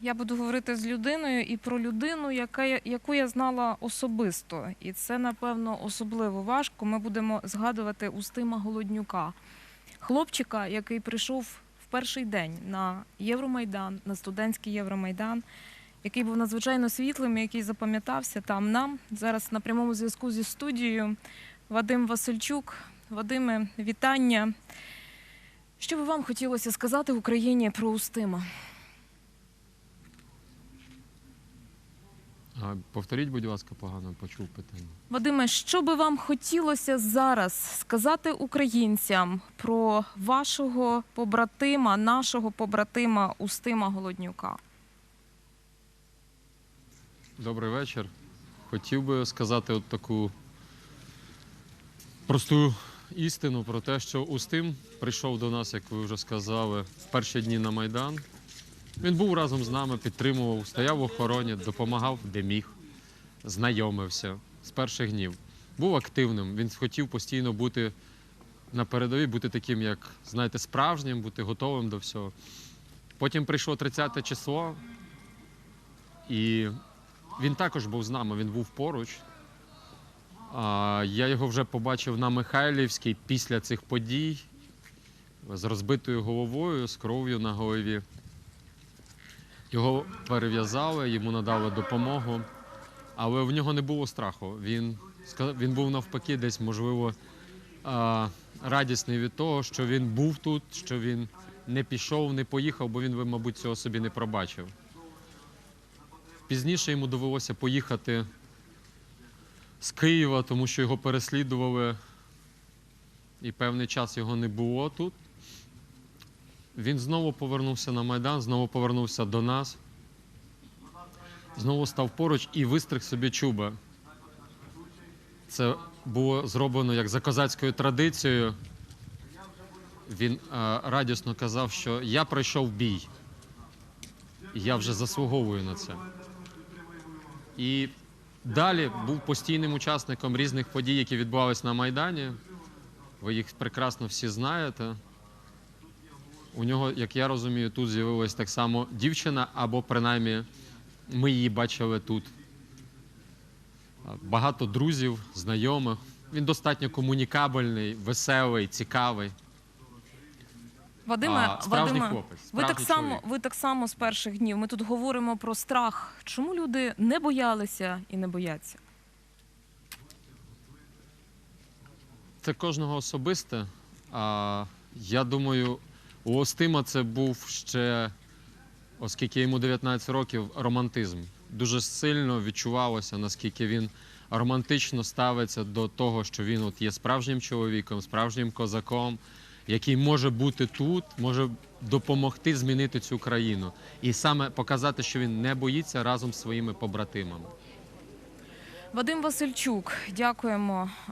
я буду говорити з людиною і про людину, яка, яку я знала особисто. І це, напевно, особливо важко. Ми будемо згадувати Устима Голоднюка, хлопчика, який прийшов в перший день на Євромайдан, на студентський Євромайдан, який був надзвичайно світлим, який запам'ятався там нам. Зараз на прямому зв'язку зі студією Вадим Васильчук. Вадиме, вітання. Що би вам хотілося сказати Україні про Устима? А, Повторіть, будь ласка, погано почув питання. Вадиме, що би вам хотілося зараз сказати українцям про вашого побратима, нашого побратима Устима Голоднюка? Добрий вечір. Хотів би сказати от таку просту істину про те, що Устим прийшов до нас, як ви вже сказали, в перші дні на Майдан. Він був разом з нами, підтримував, стояв в охороні, допомагав, де міг, знайомився з перших днів. Був активним. Він хотів постійно бути на передовій, бути таким, як знаєте, справжнім, бути готовим до всього. Потім прийшло 30 число, і він також був з нами, він був поруч. Я його вже побачив на Михайлівській після цих подій з розбитою головою, з кров'ю на голові. Його перев'язали, йому надали допомогу, але в нього не було страху. Він, він був навпаки десь, можливо, радісний від того, що він був тут, що він не пішов, не поїхав, бо він, би, мабуть, цього собі не пробачив. Пізніше йому довелося поїхати з Києва, тому що його переслідували, і певний час його не було тут. Він знову повернувся на Майдан, знову повернувся до нас, знову став поруч і вистриг собі чуба. Це було зроблено як за козацькою традицією. Він е, радісно казав, що я пройшов бій, я вже заслуговую на це. І далі був постійним учасником різних подій, які відбувалися на Майдані. Ви їх прекрасно всі знаєте. У нього, як я розумію, тут з'явилась так само дівчина, або принаймні ми її бачили тут. Багато друзів, знайомих. Він достатньо комунікабельний, веселий, цікавий. Вадиме, А, справжній Вадиме, хлопець, ви так само, чоловік. ви так само з перших днів. Ми тут говоримо про страх. Чому люди не боялися і не бояться? Це кожного особисте. А я думаю, у Остима це був ще, оскільки йому 19 років, романтизм. Дуже сильно відчувалося, наскільки він романтично ставиться до того, що він от є справжнім чоловіком, справжнім козаком, який може бути тут, може допомогти змінити цю країну. І саме показати, що він не боїться разом з своїми побратимами. Вадим Васильчук, дякуємо